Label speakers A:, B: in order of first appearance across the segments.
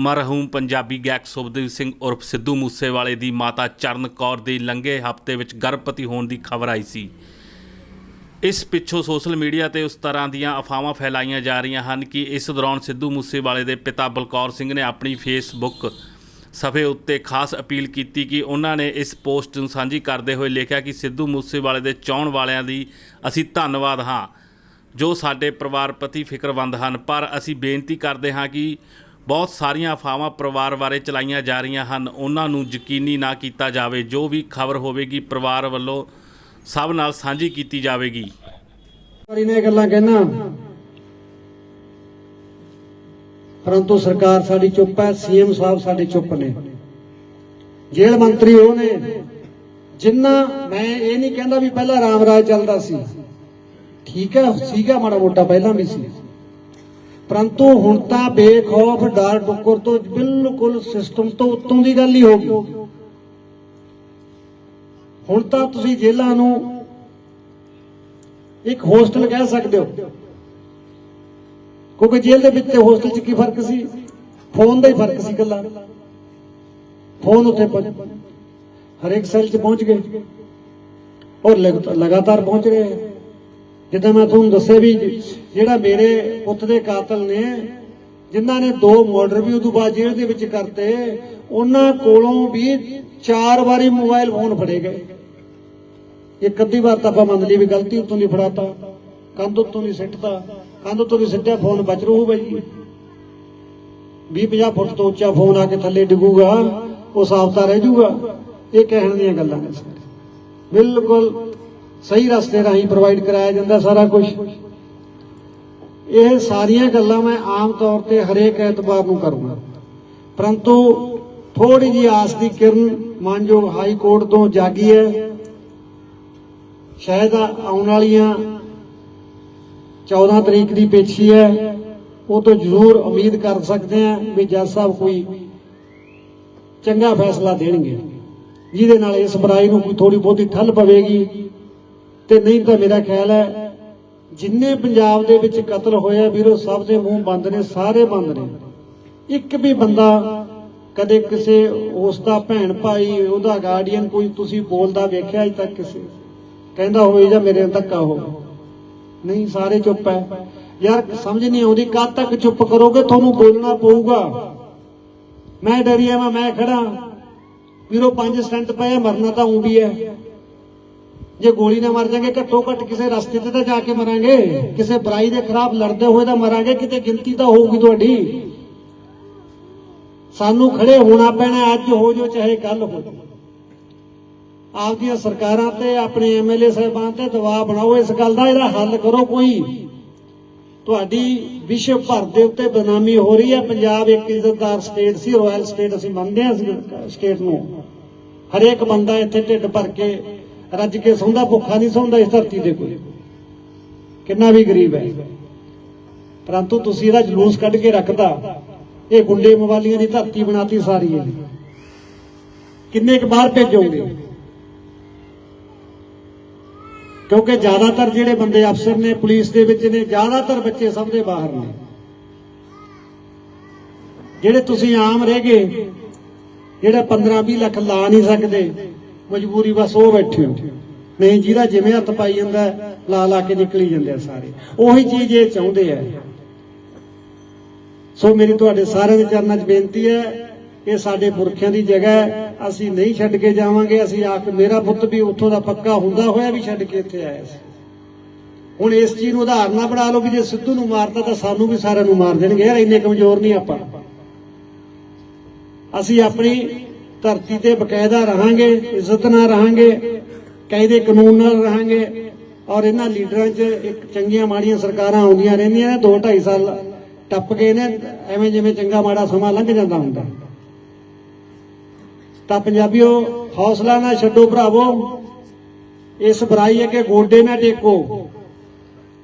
A: ਮਰਹੂਮ ਪੰਜਾਬੀ ਗਾਇਕ ਸੁਭਦੀਪ ਸਿੰਘ ਉਰਫ ਸਿੱਧੂ ਮੂਸੇਵਾਲੇ ਦੀ ਮਾਤਾ ਚਰਨ ਕੌਰ ਦੀ ਲੰਘੇ ਹਫ਼ਤੇ ਵਿੱਚ ਗਰਭਵਤੀ ਹੋਣ ਦੀ ਖਬਰ ਆਈ ਸੀ। ਇਸ ਪਿੱਛੋਂ ਸੋਸ਼ਲ ਮੀਡੀਆ ਤੇ ਉਸ ਤਰ੍ਹਾਂ ਦੀਆਂ ਅਫਵਾਹਾਂ ਫੈਲਾਈਆਂ ਜਾ ਰਹੀਆਂ ਹਨ ਕਿ ਇਸ ਦੌਰਾਨ ਸਿੱਧੂ ਮੂਸੇਵਾਲੇ ਦੇ ਪਿਤਾ ਬਲਕੌਰ ਸਿੰਘ ਨੇ ਆਪਣੀ ਫੇਸਬੁੱਕ ਸਫੇ ਉੱਤੇ ਖਾਸ ਅਪੀਲ ਕੀਤੀ ਕਿ ਉਹਨਾਂ ਨੇ ਇਸ ਪੋਸਟ ਨੂੰ ਸਾਂਝੀ ਕਰਦੇ ਹੋਏ ਲਿਖਿਆ ਕਿ ਸਿੱਧੂ ਮੂਸੇਵਾਲੇ ਦੇ ਚਾਹਣ ਵਾਲਿਆਂ ਦੀ ਅਸੀਂ ਧੰਨਵਾਦ ਹਾਂ, ਜੋ ਸਾਡੇ ਪਰਿਵਾਰ ਪ੍ਰਤੀ ਫਿਕਰਮੰਦ ਹਨ, ਪਰ ਅਸੀਂ ਬੇਨਤੀ ਕਰਦੇ ਹਾਂ ਕਿ ਬਹੁਤ ਸਾਰੀਆਂ ਅਫਵਾਹਾਂ ਪਰਿਵਾਰ ਬਾਰੇ ਚਲਾਈਆਂ ਜਾ ਰਹੀਆਂ ਹਨ। ਉਹਨਾਂ ਨੂੰ ਯਕੀਨੀ ਨਾ ਕੀਤਾ ਜਾਵੇ। ਜੋ ਵੀ ਖਬਰ ਹੋਵੇਗੀ ਪਰਿਵਾਰ ਵੱਲੋਂ ਸਭ ਨਾਲ ਸਾਂਝੀ ਕੀਤੀ ਜਾਵੇਗੀ।
B: ਵਾਰੀ ਨੇ ਗੱਲਾਂ ਕਹਿਣਾ ਪਰੰਤੂ ਸਰਕਾਰ ਸਾਡੀ ਚੁੱਪ ਹੈ, ਸੀਐਮ ਸਾਹਿਬ ਸਾਡੇ ਚੁੱਪ ਨੇ। ਜੇਲ੍ਹ ਮੰਤਰੀ ਉਹ ਨੇ ਜਿੰਨਾ ਮੈਂ ਇਹ ਨਹੀਂ ਕਹਿੰਦਾ ਵੀ ਪਹਿਲਾਂ ਰਾਮ ਰਾਜ ਚੱਲਦਾ ਸੀ। ਠੀਕ ਹੈ, ਸੀਗਾ ਮਾੜਾ ਮੋਟਾ, ਪਹਿਲਾਂ ਵੀ ਸੀ। ਪਰੰਤੂ ਹੁਣ ਤਾਂ ਬੇਖੌਫ ਡਰ ਟੁੱਕਰ ਤੋਂ ਬਿਲਕੁਲ ਸਿਸਟਮ ਤੋਂ ਉੱਤੋਂ ਦੀ ਗੱਲ ਹੀ ਹੋ ਗਈ। ਹੁਣ ਤਾਂ ਤੁਸੀਂ ਜੇਲ੍ਹਾਂ ਨੂੰ ਇੱਕ ਹੋਸਟਲ ਕਹਿ ਸਕਦੇ ਹੋ। ਕਿਉਂਕਿ ਜੇਲ੍ਹ ਦੇ ਵਿੱਚ ਤੇ ਹੋਸਟਲ 'ਚ ਕੀ ਫ਼ਰਕ ਸੀ? ਫੋਨ ਦਾ ਹੀ ਫ਼ਰਕ ਸੀ ਗੱਲਾਂ ਫੋਨ ਉੱਥੇ ਹਰੇਕ ਸੈੱਲ 'ਚ ਪਹੁੰਚ ਗਏ। ਔਰ ਲਗਾਤਾਰ ਪਹੁੰਚ ਰਹੇ। ਜਿੱਦਾਂ ਮੈਂ ਤੁਹਾਨੂੰ ਦੱਸਿਆ ਵੀ ਜਿਹੜਾ ਮੇਰੇ ਪੁੱਤ ਦੇ ਕਾਤਲ ਨੇ, ਜਿਨ੍ਹਾਂ ਨੇ ਦੋ ਮਰਡਰ ਵੀ ਉਦੋਂ ਬਾਅਦ ਜੇਲ੍ਹ ਦੇ ਵਿੱਚ ਕਰਤੇ, ਉਹਨਾਂ ਕੋਲੋਂ ਵੀ ਚਾਰ ਵਾਰੀ ਮੋਬਾਈਲ ਫੋਨ ਫੜੇ ਗਏ। ਇੱਕ ਅੱਧੀ ਵਾਰ ਤਾਂ ਆਪਾਂ ਮੰਨ ਲਈ ਵੀ ਗਲਤੀ ਉੱਤੋਂ ਦੀ ਫੜਾਤਾ, ਕੰਧ ਉੱਤੋਂ ਦੀ ਸਿੱਟਤਾ, ਕੰਧ ਉੱਤੋਂ ਦੀ ਸਿੱਟਿਆ ਫੋਨ ਬਚ ਰਹੂ ਬਾਈ। 20 50 ਫੁੱਟ ਤੋਂ ਉੱਚਾ ਫੋਨ ਆ ਕੇ ਥੱਲੇ ਡਿੱਗੂਗਾ, ਉਹ ਸਾਫਤਾ ਰਹਿ ਜਾਊਗਾ ਇਹ ਕਹਿਣ ਦੀਆਂ ਗੱਲਾਂ ਨੇ ਬਿਲਕੁਲ ਸਹੀ ਰਸਤੇ ਰਾਹੀਂ ਪ੍ਰੋਵਾਈਡ ਕਰਾਇਆ ਜਾਂਦਾ ਸਾਰਾ ਕੁਝ ਇਹ ਸਾਰੀਆਂ ਗੱਲਾਂ ਮੈਂ ਆਮ ਤੌਰ ਤੇ ਹਰੇਕ ਐਤਵਾਰ ਨੂੰ ਕਰੂੰਗਾ। ਪਰੰਤੂ ਥੋੜੀ ਜੀ ਆਸ ਦੀ ਕਿਰਨ ਮਾਨਯੋਗ ਹਾਈ ਕੋਰਟ ਤੋਂ ਜਾਗੀ ਹੈ, ਸ਼ਾਇਦ ਆਉਣ ਵਾਲੀਆਂ 14 ਤਰੀਕ ਦੀ ਪੇਸ਼ੀ ਹੈ, ਉਹ ਤੋਂ ਜ਼ਰੂਰ ਉਮੀਦ ਕਰ ਸਕਦੇ ਹਾਂ ਵੀ ਜੱਜ ਸਾਹਿਬ ਕੋਈ ਚੰਗਾ ਫੈਸਲਾ ਦੇਣਗੇ। ਜਿਹਦੇ ਨਾਲ ਇਸ ਬੁਰਾਈ ਨੂੰ ਕੋਈ ਥੋੜੀ ਬਹੁਤੀ ਠੱਲ ਪਵੇਗੀ। ਤੇ ਨਹੀਂ ਤਾਂ ਮੇਰਾ ਖਿਆਲ ਹੈ ਜਿੰਨੇ ਪੰਜਾਬ ਦੇ ਵਿੱਚ ਕਤਲ ਹੋਇਆ ਵੀਰੋ, ਸਭ ਦੇ ਮੂੰਹ ਬੰਦ ਨੇ, ਸਾਰੇ ਬੰਦ ਨੇ। ਇੱਕ ਵੀ ਬੰਦਾ ਕਦੇ ਕਿਸੇ ਉਸ ਦਾ ਭੈਣ ਭਾਈ, ਉਹਦਾ ਗਾਰਡੀਅਨ ਕੋਈ ਤੁਸੀਂ ਬੋਲਦਾ ਵੇਖਿਆ ਅਜ ਤੱਕ ਕਿਸੇ? ਕਹਿੰਦਾ ਹੋਵੇ ਜਾਂ ਮੇਰੇ ਨਾਲ ਧੱਕਾ ਹੋ ਨਹੀਂ, ਸਾਰੇ ਚੁੱਪ ਹੈ। ਯਾਰ, ਸਮਝ ਨਹੀਂ ਆਉਂਦੀ ਕਦ ਤੱਕ ਚੁੱਪ ਕਰੋਗੇ? ਤੁਹਾਨੂੰ ਬੋਲਣਾ ਪਊਗਾ। ਮੈਂ ਡਰੀਆ ਮੈਂ ਮੈਂ ਖੜਾ। ਵੀਰੋ, ਪੰਜ ਸਟੈਂਟ ਪਏ ਮਰਨਾ ਤਾਂ ਉਂ ਵੀ ਹੈ। ਜੇ ਗੋਲੀ ਨਾ ਮਰ ਜਾਗੇ, ਘੱਟੋ ਘੱਟ ਕਿਸੇ ਰਸਤੇ ਤੇ ਤਾਂ ਜਾ ਕੇ ਮਰਾਂਗੇ। ਕਿਸੇ ਬੁਰਾਈ ਦੇ ਖਿਲਾਫ ਲੜਦੇ ਹੋਏ ਤਾਂ ਮਰਾਂਗੇ, ਕਿਤੇ ਗਿਣਤੀ ਤਾਂ ਹੋਊਗੀ ਤੁਹਾਡੀ। ਸਾਨੂੰ ਖੜੇ ਹੋਣਾ ਪੈਣਾ ਅੱਜ, ਹੋ ਜੋ ਚਾਹੇ ਕੱਲ ਹੋ ਆਪਦੀਆਂ ਸਰਕਾਰਾਂ ਤੇ, ਆਪਣੇ ਐਮਐਲਏ ਸਾਹਿਬਾਨ ਤੇ ਦਬਾਅ ਬਣਾਓ। ਇਸ ਗੱਲ ਦਾ ਇਹਦਾ ਹੱਲ ਕਰੋ ਕੋਈ। ਤੁਹਾਡੀ ਵਿਸ਼ਵ ਭਰ ਦੇ ਉੱਤੇ ਬਦਨਾਮੀ ਹੋ ਰਹੀ ਹੈ। ਪੰਜਾਬ ਇੱਕ ਇੱਜ਼ਤਦਾਰ ਸਟੇਟ ਸੀ, ਰਾਇਲ ਸਟੇਟ ਅਸੀਂ ਮੰਨਦੇ ਹਾਂ ਸਟੇਟ ਨੂੰ। ਹਰੇਕ ਬੰਦਾ ਇੱਥੇ ਢਿੱਡ ਭਰ ਕੇ ਰੱਜ ਕੇ ਸੌਂਦਾ, ਭੁੱਖਾ ਨਹੀਂ ਸੌਂਦਾ ਇਸ ਧਰਤੀ ਤੇ ਕੋਈ ਕਿੰਨਾ ਵੀ ਗਰੀਬ ਹੈ। ਪਰੰਤੂ ਤੁਸੀਂ ਇਹਦਾ ਜਲੂਸ ਕੱਢ ਕੇ ਰੱਖਦਾ। ਇਹ ਗੁੰਡੇ ਮਵਾਲੀਆਂ ਦੀ ਧਰਤੀ ਬਣਾਤੀ ਸਾਰੀ ਇਹ। ਕਿੰਨੇ ਕੁ ਬਾਹਰ ਭੇਜੋਗੇ? ਕਿਉਂਕਿ ਜ਼ਿਆਦਾਤਰ ਜਿਹੜੇ ਬੰਦੇ ਅਫਸਰ ਨੇ, ਪੁਲਿਸ ਦੇ ਵਿੱਚ ਨੇ, ਜ਼ਿਆਦਾਤਰ ਬੱਚੇ ਸਭ ਦੇ ਬਾਹਰ ਨੇ। ਜਿਹੜੇ ਤੁਸੀਂ ਆਮ ਰਹਿ ਗਏ, ਜਿਹੜਾ 15 20 ਲੱਖ ਲਾ ਨਹੀਂ ਸਕਦੇ ਮਜਬੂਰੀ ਬਸ ਉਹ ਬੈਠੇ ਹੋ। ਨਹੀਂ, ਜਿਹਦਾ ਜਿਵੇਂ ਹੱਥ ਪਾਈ ਜਾਂਦਾ, ਲਾ ਲਾ ਕੇ ਨਿਕਲੀ ਜਾਂਦੇ ਆ ਸਾਰੇ। ਉਹੀ ਚੀਜ਼ ਇਹ ਚਾਹੁੰਦੇ ਆ। ਸੋ ਮੇਰੀ ਤੁਹਾਡੇ ਸਾਰਿਆਂ ਦੇ ਚਰਨਾਂ 'ਚ ਬੇਨਤੀ ਹੈ, ਇਹ ਸਾਡੇ ਪੁਰਖਿਆਂ ਦੀ ਜਗ੍ਹਾ ਹੈ। ਅਸੀਂ ਨਹੀਂ ਛੱਡ ਕੇ ਜਾਵਾਂਗੇ, ਅਸੀਂ ਆ ਕੇ ਮੇਰਾ ਪੁੱਤ ਵੀ ਉੱਥੋਂ ਦਾ ਪੱਕਾ ਹੁੰਦਾ ਹੋਇਆ ਵੀ ਛੱਡ ਕੇ ਇੱਥੇ ਆਇਆ ਸੀ। ਹੁਣ ਇਸ ਚੀਜ਼ ਨੂੰ ਉਦਾਹਰਨ ਨਾ ਬਣਾ ਲਓ ਵੀ ਜੇ ਸਿੱਧੂ ਨੂੰ ਮਾਰਤਾ ਤਾਂ ਸਾਨੂੰ ਵੀ ਸਾਰਿਆਂ ਨੂੰ ਮਾਰ ਦੇਣਗੇ। ਯਾਰ ਇੰਨੇ ਕਮਜ਼ੋਰ ਨਹੀਂ ਆਪਾਂ। ਅਸੀਂ ਆਪਣੀ ਧਰਤੀ ਤੇ ਬਕਾਇਦਾ ਰਹਾਂਗੇ, ਇੱਜ਼ਤ ਨਾਲ ਰਹਾਂਗੇ, ਕਾਇਦੇ ਕਾਨੂੰਨ ਨਾਲ ਰਹਾਂਗੇ ਔਰ ਇਹਨਾਂ ਲੀਡਰਾਂ 'ਚ ਇੱਕ ਚੰਗੀਆਂ ਮਾੜੀਆਂ ਸਰਕਾਰਾਂ ਆਉਂਦੀਆਂ ਰਹਿੰਦੀਆਂ ਨੇ 2 2.5 ਸਾਲ ਟੱਪ ਗਏ ਨੇ, ਐਵੇਂ ਜਿਵੇਂ ਚੰਗਾ ਮਾੜਾ ਸਮਾਂ ਲੰਘ ਜਾਂਦਾ ਹੁੰਦਾ। ਤਾਂ ਪੰਜਾਬੀਓ, ਹੌਸਲਾ ਨਾ ਛੱਡੋ ਭਰਾਵੋ, ਇਸ ਬੁਰਾਈ ਅੱਗੇ ਗੋਡੇ ਨਾ ਟੇਕੋ।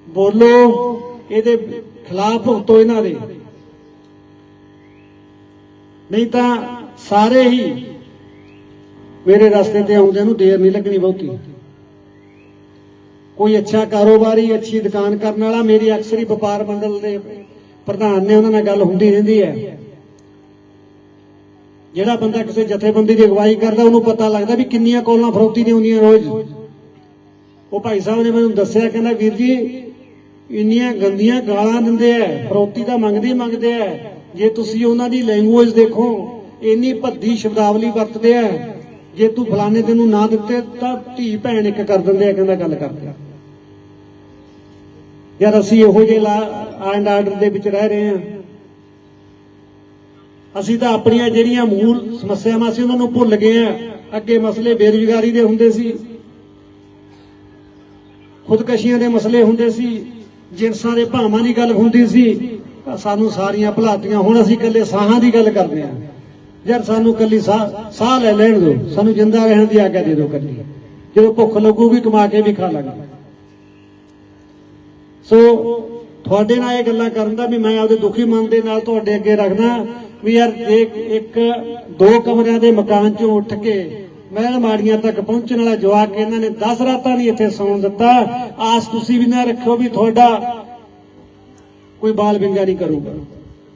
B: ਬੋਲੋ, ਇਹਦੇ ਖਿਲਾਫ ਭੁਗਤੋ ਇਹਨਾਂ ਦੇ। ਨਹੀਂ ਤਾਂ ਸਾਰੇ ਹੀ ਮੇਰੇ ਰਸਤੇ ਤੇ ਆਉਂਦੇ ਨੂੰ ਦੇਰ ਨਹੀਂ ਲੱਗਣੀ ਬਹੁਤੀ। ਕੋਈ ਅੱਛਾ ਕਾਰੋਬਾਰੀ, ਅੱਛੀ ਦੁਕਾਨ ਕਰਨ ਵਾਲਾ ਮੇਰੀ ਅਕਸਰ ਹੀ ਵਪਾਰ ਮੰਡਲ ਦੇ ਪ੍ਰਧਾਨ ਨੇ, ਉਹਨਾਂ ਨਾਲ ਗੱਲ ਹੁੰਦੀ ਰਹਿੰਦੀ ਹੈ। ਜਿਹੜਾ ਬੰਦਾ ਕਿਸੇ ਜਥੇਬੰਦੀ ਦੀ ਅਗਵਾਈ ਕਰਦਾ, ਉਹਨੂੰ ਪਤਾ ਲੱਗਦਾ ਵੀ ਕਿੰਨੀਆਂ ਕੋਲਾਂ ਫਰੋਤੀ ਦੀਆਂ ਹੁੰਦੀਆਂ ਰੋਜ਼। ਉਹ ਭਾਈ ਸਾਹਿਬ ਨੇ ਮੈਨੂੰ ਦੱਸਿਆ, ਕਹਿੰਦਾ, ਵੀਰ ਜੀ, ਇੰਨੀਆਂ ਗੰਦੀਆਂ ਗਾਲਾਂ ਦਿੰਦੇ ਆ, ਫਰੋਤੀ ਤਾਂ ਮੰਗਦੇ ਮੰਗਦੇ ਆ। ਜੇ ਤੁਸੀਂ ਉਹਨਾਂ ਦੀ ਲੈਂਗੁਏਜ ਦੇਖੋ, ਇੰਨੀ ਭੱਦੀ ਸ਼ਬਦਾਵਲੀ ਵਰਤਦੇ ਆ। ਜੇ ਤੂੰ ਫਲਾਣੇ ਤੈਨੂੰ ਨਾ ਦਿੱਤੇ, ਤਾਂ ਧੀ ਭੈਣ ਇੱਕ ਕਰ ਦਿੰਦੇ ਆ, ਕਹਿੰਦਾ ਗੱਲ ਕਰਦੇ ਆ। ਯਾਰ ਅਸੀਂ ਇਹੋ ਜਿਹੇ ਲਾ ਐਂਡ ਆਰਡਰ ਦੇ ਵਿੱਚ ਰਹਿ ਰਹੇ ਹਾਂ ਅਸੀਂ ਤਾਂ ਆਪਣੀਆਂ ਜਿਹੜੀਆਂ ਮੂਲ ਸਮੱਸਿਆਵਾਂ ਸੀ, ਉਹਨਾਂ ਨੂੰ ਭੁੱਲ ਗਏ ਆ। ਅੱਗੇ ਮਸਲੇ ਬੇਰੁਜ਼ਗਾਰੀ ਦੇ ਹੁੰਦੇ ਸੀ। ਖੁਦਕਸ਼ੀਆਂ ਦੇ ਮਸਲੇ ਹੁੰਦੇ ਸੀ। ਜਿਨਸਾਂ ਦੇ ਭਾਵਾਂ ਦੀ ਗੱਲ ਹੁੰਦੀ ਸੀ। ਤਾਂ ਸਾਨੂੰ ਸਾਰੀਆਂ ਭੁਲਾਤੀਆਂ। ਹੁਣ ਅਸੀਂ ਇਕੱਲੇ ਸਾਹਾਂ ਦੀ ਗੱਲ ਕਰਦੇ ਹਾਂ। ਯਾਰ ਸਾਨੂੰ ਇਕੱਲੀ ਸਾਹ ਲੈ ਲੈਣ ਦਿਓ। ਸਾਨੂੰ ਜਿੰਦਾ ਰਹਿਣ ਦੀ ਆਗਿਆ ਦੇ ਦਿਓ ਇਕੱਲੀ ਜਦੋਂ ਭੁੱਖ ਲੱਗੂਗੀ ਕਮਾ ਕੇ ਵੀ ਖਾ ਲਾਂਗੇ। ਸੋ ਤੁਹਾਡੇ ਨਾਲ ਇਹ ਗੱਲਾਂ ਕਰਨ ਦਾ ਵੀ ਮੈਂ ਆਪਦੇ ਦੁਖੀ ਮਨ ਦੇ ਨਾਲ ਤੁਹਾਡੇ ਅੱਗੇ ਰੱਖਦਾ ਵੀ ਯਾਰ ਇੱਕ ਇੱਕ ਦੋ ਕਮਰਿਆਂ ਦੇ ਮਕਾਨ ਚੋਂ ਉੱਠ ਕੇ ਮਹਿਲ ਮਾੜੀਆਂ ਤੱਕ ਪਹੁੰਚਣ ਵਾਲਾ ਜਵਾਕ ਇਹਨਾਂ ਨੇ 10 ਰਾਤਾਂ ਨਹੀਂ ਇੱਥੇ ਸੌਣ ਦਿੱਤਾ। ਆਸ ਤੁਸੀਂ ਵੀ ਨਾ ਰੱਖਿਓ ਵੀ ਤੁਹਾਡਾ ਕੋਈ ਬਾਲ ਵਿੰਗਾ ਨਹੀਂ ਕਰੂਗਾ।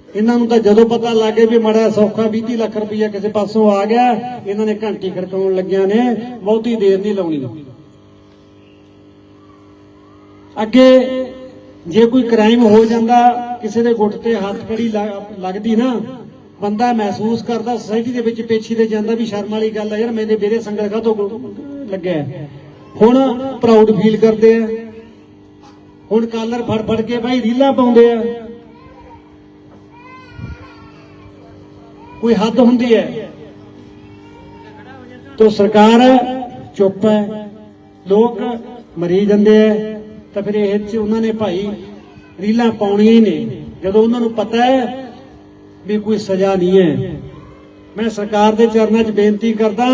B: ਇਹਨਾਂ ਨੂੰ ਤਾਂ ਜਦੋਂ ਪਤਾ ਲੱਗੇ ਵੀ ਮੜਾ ਸੌਖਾ 20 ਲੱਖ ਰੁਪਈਆ ਕਿਸੇ ਪਾਸੋਂ ਆ ਗਿਆ, ਇਹਨਾਂ ਨੇ ਘੰਟੀ ਖੜਕਾਉਣ ਲੱਗਿਆ ਨੇ, ਬਹੁਤੀ ਦੇਰ ਨਹੀਂ ਲਾਉਣੀ। ਅੱਗੇ ਜੇ ਕੋਈ ਕ੍ਰਾਈਮ ਹੋ ਜਾਂਦਾ, ਕਿਸੇ ਦੇ ਗੁੱਟ ਤੇ ਹੱਥ ਕੜੀ ਲੱਗਦੀ ਨਾ, ਬੰਦਾ ਮਹਿਸੂਸ ਕਰਦਾ ਸੋਸਾਇਟੀ ਦੇ ਵਿੱਚ ਪੇਛੀ ਦੇ ਜਾਂਦਾ ਵੀ ਸ਼ਰਮ ਵਾਲੀ ਗੱਲ ਆ ਯਾਰ, ਮੇਰੇ ਮੇਰੇ ਸੰਗਲ ਕਾ ਤੋਂ ਲੱਗਿਆ। ਹੁਣ ਪ੍ਰਾਊਡ ਫੀਲ ਕਰਦੇ ਆ। ਹੁਣ ਕਾਲਰ ਫੜ ਫੜ ਕੇ ਭਾਈ ਰੀਲਾਂ ਪਾਉਂਦੇ ਆ। ਕੋਈ ਹੱਦ ਹੁੰਦੀ ਹੈ। ਤੋ ਸਰਕਾਰ ਚੁੱਪ ਹੈ। ਲੋਕ ਮਰੀ ਜਾਂਦੇ ਆ। ਤਾਂ ਫਿਰ ਇਹ ਚ ਉਹਨਾਂ ਨੇ ਭਾਈ ਰੀਲਾਂ ਪਾਉਣੀਆਂ ਹੀ ਨੇ ਜਦੋਂ ਉਹਨਾਂ ਨੂੰ ਪਤਾ ਹੈ ਵੀ ਕੋਈ ਸਜ਼ਾ ਨਹੀਂ ਹੈ। ਮੈਂ ਸਰਕਾਰ ਦੇ ਚਰਨਾਂ 'ਚ ਬੇਨਤੀ ਕਰਦਾ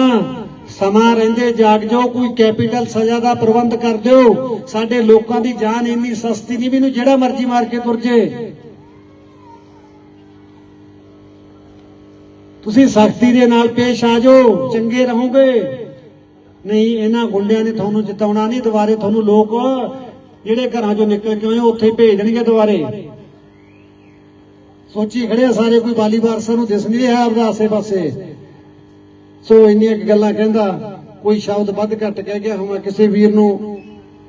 B: ਸਮਾਂ ਰਹਿੰਦੇ ਜਾਗ ਜਾਓ ਕੋਈ ਕੈਪੀਟਲ ਸਜ਼ਾ ਦਾ ਪ੍ਰਬੰਧ ਕਰ ਦਿਓ। ਸਾਡੇ ਲੋਕਾਂ ਦੀ ਜਾਨ ਇੰਨੀ ਸਸਤੀ ਨਹੀਂ ਵੀ ਜਿਹੜਾ ਮਰਜ਼ੀ ਮਾਰ ਕੇ ਤੁਰ ਜੇ। ਤੁਸੀਂ ਸਖਤੀ ਦੇ ਨਾਲ ਪੇਸ਼ ਆ ਜਾਓ, ਚੰਗੇ ਰਹੋਗੇ। ਨਹੀਂ, ਇਹਨਾਂ ਗੁੰਡਿਆਂ ਨੇ ਤੁਹਾਨੂੰ ਜਿਤਾਉਣਾ ਨਹੀਂ, ਦੁਬਾਰੇ ਤੁਹਾਨੂੰ ਲੋਕ ਜਿਹੜੇ ਘਰਾਂ ਚੋਂ ਨਿਕਲ ਕੇ ਆਏ, ਉੱਥੇ ਭੇਜ ਦੇਣਗੇ ਦੁਬਾਰੇ। ਸੋਚੀ ਖੜੇ ਸਾਰੇ, ਕੋਈ ਬਾਲੀ ਵਾਰਸਾਂ ਨੂੰ ਦਿਸ ਨਹੀਂ ਰਿਹਾ ਆਪਦਾ ਆਸੇ-ਪਾਸੇ। ਸੋ ਇੰਨੀਆਂ ਗੱਲਾਂ ਕਹਿੰਦਾ, ਕੋਈ ਸ਼ਬਦ ਵੱਧ ਘੱਟ ਕਹਿ ਗਿਆ ਹੋਵੇ, ਕਿਸੇ ਵੀਰ ਨੂੰ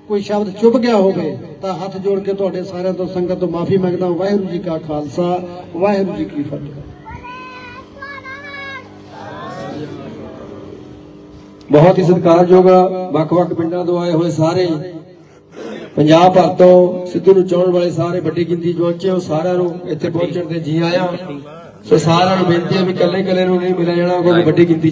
B: ਕੋਈ ਸ਼ਬਦ ਚੁੱਭ ਗਿਆ ਹੋਵੇ, ਤਾਂ ਹੱਥ ਜੋੜ ਕੇ ਤੁਹਾਡੇ ਸਾਰਿਆਂ ਤੋਂ ਸੰਗਤ ਤੋਂ ਮਾਫੀ ਮੰਗਦਾ ਵਾਹਿਗੁਰੂ ਜੀ ਕਾ ਖਾਲਸਾ, ਵਾਹਿਗੁਰੂ ਜੀ ਕੀ ਫਤਿਹ।
C: ਬਹੁਤ ਹੀ ਸਤਿਕਾਰਯੋਗ ਵੱਖ-ਵੱਖ ਪਿੰਡਾਂ ਤੋਂ ਆਏ ਹੋਏ ਸਾਰੇ। ਪੰਜਾਬ ਭਰ ਤੋਂ ਸਿੱਧੂ ਨੂੰ ਚਾਹਣ ਵਾਲੇ ਸਾਰੇ ਵੱਡੀ ਗਿਣਤੀ 'ਚ ਪਹੁੰਚੇ ਹੋ, ਸਾਰਿਆਂ ਨੂੰ ਇੱਥੇ ਪਹੁੰਚਣ ਤੇ ਜੀ ਆਇਆਂ। ਸੋ ਸਾਰਿਆਂ ਨੂੰ ਬੇਨਤੀ ਹੈ ਵੀ ਇਕੱਲੇ ਇਕੱਲੇ ਨੂੰ ਨਹੀਂ ਮਿਲਿਆ ਜਾਣਾ ਕੋਈ ਵੱਡੀ ਗਿਣਤੀ 'ਚ